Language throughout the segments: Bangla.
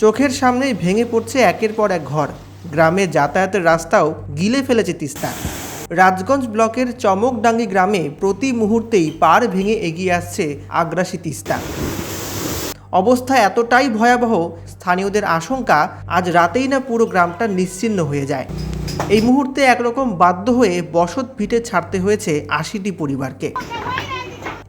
চোখের সামনেই ভেঙে পড়ছে একের পর এক ঘর। গ্রামে যাতায়াতের রাস্তাও গিলে ফেলেছে তিস্তা। রাজগঞ্জ ব্লকের চমকডাঙ্গি গ্রামে প্রতি মুহূর্তেই পার ভেঙে এগিয়ে আসছে আগ্রাসী তিস্তা। অবস্থা এতটাই ভয়াবহ, স্থানীয়দের আশঙ্কা আজ রাতেই না পুরো গ্রামটা নিশ্চিহ্ন হয়ে যায়। এই মুহূর্তে একরকম বাধ্য হয়ে বসত ভিটে ছাড়তে হয়েছে আশিটি পরিবারকে।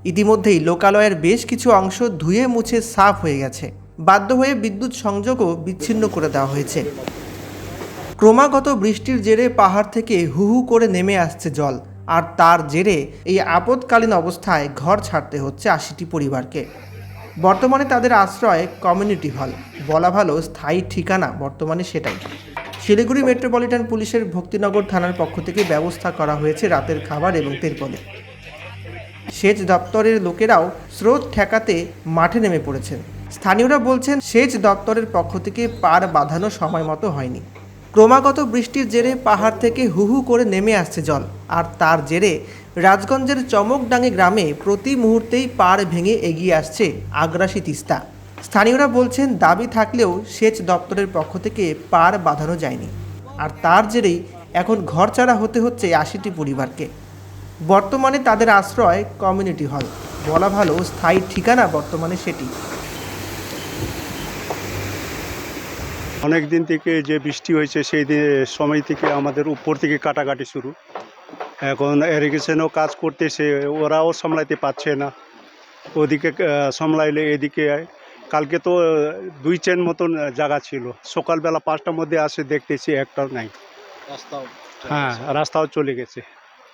ইতিমধ্যেই লোকালয়ের বেশ কিছু অংশ ধুয়ে মুছে সাফ হয়ে গেছে। বাধ্য হয়ে বিদ্যুৎ সংযোগও বিচ্ছিন্ন করে দেওয়া হয়েছে। ক্রমাগত বৃষ্টির জেরে পাহাড় থেকে হু হু করে নেমে আসছে জল। আর তার জেরে এই আপদকালীন অবস্থায় ঘর ছাড়তে হচ্ছে আশিটি পরিবারকে। বর্তমানে তাদের আশ্রয় কমিউনিটি হল। বলা ভালো স্থায়ী ঠিকানা বর্তমানে সেটাই। শিলিগুড়ি মেট্রোপলিটন পুলিশের ভক্তিনগর থানার পক্ষ থেকে ব্যবস্থা করা হয়েছে রাতের খাবার এবং তেরপলে। সেচ দপ্তরের লোকেরাও স্রোত ঠেকাতে মাঠে নেমে পড়েছেন। স্থানীয়রা বলছেন, সেচ দপ্তরের পক্ষ থেকে পার বাঁধানো সময় মতো হয়নি। ক্রমাগত বৃষ্টির জেরে পাহাড় থেকে হু হু করে নেমে আসছে জল। আর তার জেরে রাজগঞ্জের চমকডাঙ্গি গ্রামে প্রতি মুহূর্তেই পাড় ভেঙে এগিয়ে আসছে আগ্রাসী তিস্তা। স্থানীয়রা বলছেন, দাবি থাকলেও সেচ দপ্তরের পক্ষ থেকে পার বাঁধানো যায়নি। আর তার জেরেই এখন ঘরছাড়া হতে হচ্ছে আশিটি পরিবারকে। বর্তমানে তাদের আশ্রয় কমিউনিটি হল। বলা ভালো, স্থায়ী ঠিকানা বর্তমানে সেটি। অনেক দিন থেকে যে বৃষ্টি হয়েছে সেই দিন সময় থেকে আমাদের উপর থেকে কাটাকাটি শুরু। এখন এরিগেশনও কাজ করতেছে ওরাও সামলাইতে পারছে না। ওদিকে সামলাইলে এদিকে কালকে তো দুই চেন মতন জায়গা ছিল। সকালবেলা পাঁচটার মধ্যে আসে দেখতেছি একটাও নাই। রাস্তাও হ্যাঁ রাস্তাও চলে গেছে।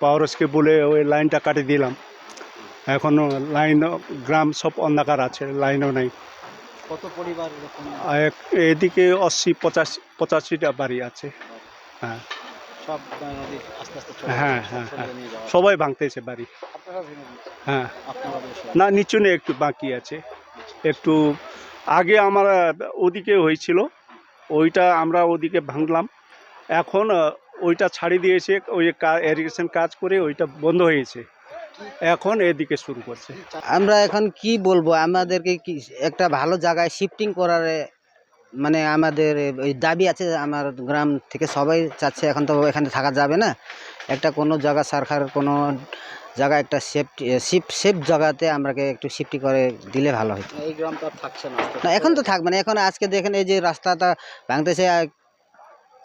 পাওয়ার পাওয়ারসকে বলে ওই লাইনটা কাটিয়ে দিলাম। এখনও লাইন গ্রাম সব অন্ধকার আছে লাইনও নাই। কত পরিবার এক- এদিকে আশি পঁচাশি পঁচাশিটা বাড়ি আছে। হ্যাঁ। সব আস্তে আস্তে হ্যাঁ, হ্যাঁ, হ্যাঁ। সবাই ভাঙতেছে বাড়ি। হ্যাঁ। না নিচু নেই একটু বাকি আছে। একটু আগে আমার ওদিকে হয়েছিল ওইটা আমরা ওদিকে ভাঙলাম। এখন ওইটা ছাড়ি দিয়েছে ওই এরিগেশন কাজ করে ওইটা বন্ধ হয়েছে। এখন এদিকে শুরু করছে। আমরা এখন কি বলব? আমাদেরকে কি একটা ভালো জায়গায় শিফটিং করার মানে আমাদের ওই দাবি আছে আমার গ্রাম থেকে সবাই চাচ্ছে এখন তো এখানে থাকা যাবে না। একটা কোনো জায়গা সরকার কোনো জায়গা একটা সেফটি সেফ সেফ জায়গাতে আমরাকে একটু শিফটি করে দিলে ভালো হতো। এই গ্রামটা আর থাকছে না না এখন তো থাকবে না এখন আজকে দেখেন এই যে রাস্তাটা ভাঙতেছে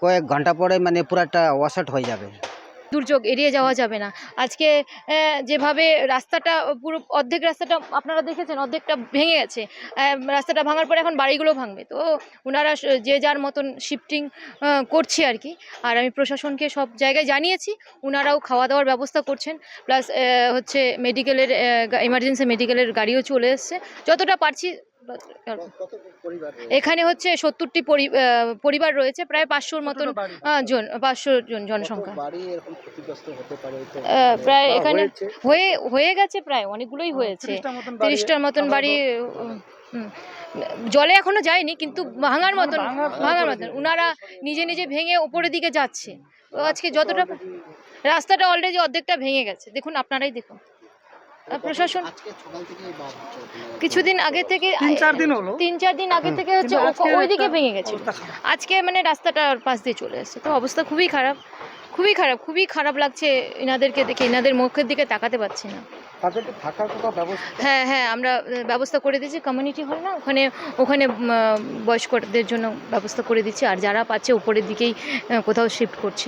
কয়েক ঘণ্টা পরে মানে পুরাটা ওয়াশাট হয়ে যাবে। দুর্যোগ এড়িয়ে যাওয়া যাবে না। আজকে যেভাবে রাস্তাটা পুরো, অর্ধেক রাস্তাটা আপনারা দেখেছেন, অর্ধেকটা ভেঙে গেছে। রাস্তাটা ভাঙার পরে এখন বাড়িগুলো ভাঙবে। তো ওনারা যে যার মতন শিফটিং করছে আর কি। আর আমি প্রশাসনকে সব জায়গায় জানিয়েছি ওনারাও খাওয়া দাওয়ার ব্যবস্থা করছেন। প্লাস হচ্ছে মেডিকেলের এমার্জেন্সি মেডিকেলের গাড়িও চলে এসছে। যতটা পারছি এখানে হচ্ছে সত্তরটি পরিবার রয়েছে প্রায় পাঁচশোর মতন জন পাঁচশো জন জনসংখ্যা। প্রায় এখানে হয়ে হয়ে গেছে প্রায় অনেকগুলোই হয়েছে। তিরিশটার মতন বাড়ি। জলে এখনও যায়নি কিন্তু ভাঙার মতন ভাঙার মতন ওনারা নিজে নিজে ভেঙে ওপরের দিকে যাচ্ছে। আজকে যতটা রাস্তাটা অলরেডি অর্ধেকটা ভেঙে গেছে। দেখুন আপনারাই দেখুন। প্রশাসন বাঁধ চলছে। কিছুদিন আগে থেকে তিন চার দিন হলো। তিন চার দিন আগে থেকে হচ্ছে ওইদিকে ভেঙে গেছে। আজকে মানে রাস্তাটার পাশ দিয়ে চলে এসেছে। তো অবস্থা খুবই খারাপ। খুবই খারাপ খুবই খারাপ লাগছে এনাদেরকে দেখে। এনাদের মুখের দিকে তাকাতে পারছি না। হ্যাঁ হ্যাঁ আমরা ব্যবস্থা করে দিচ্ছি কমিউনিটি হল না। ওখানে ওখানে বয়স্কদের জন্য ব্যবস্থা করে দিচ্ছি। আর যারা পাচ্ছে উপরের দিকেই কোথাও শিফট করছে।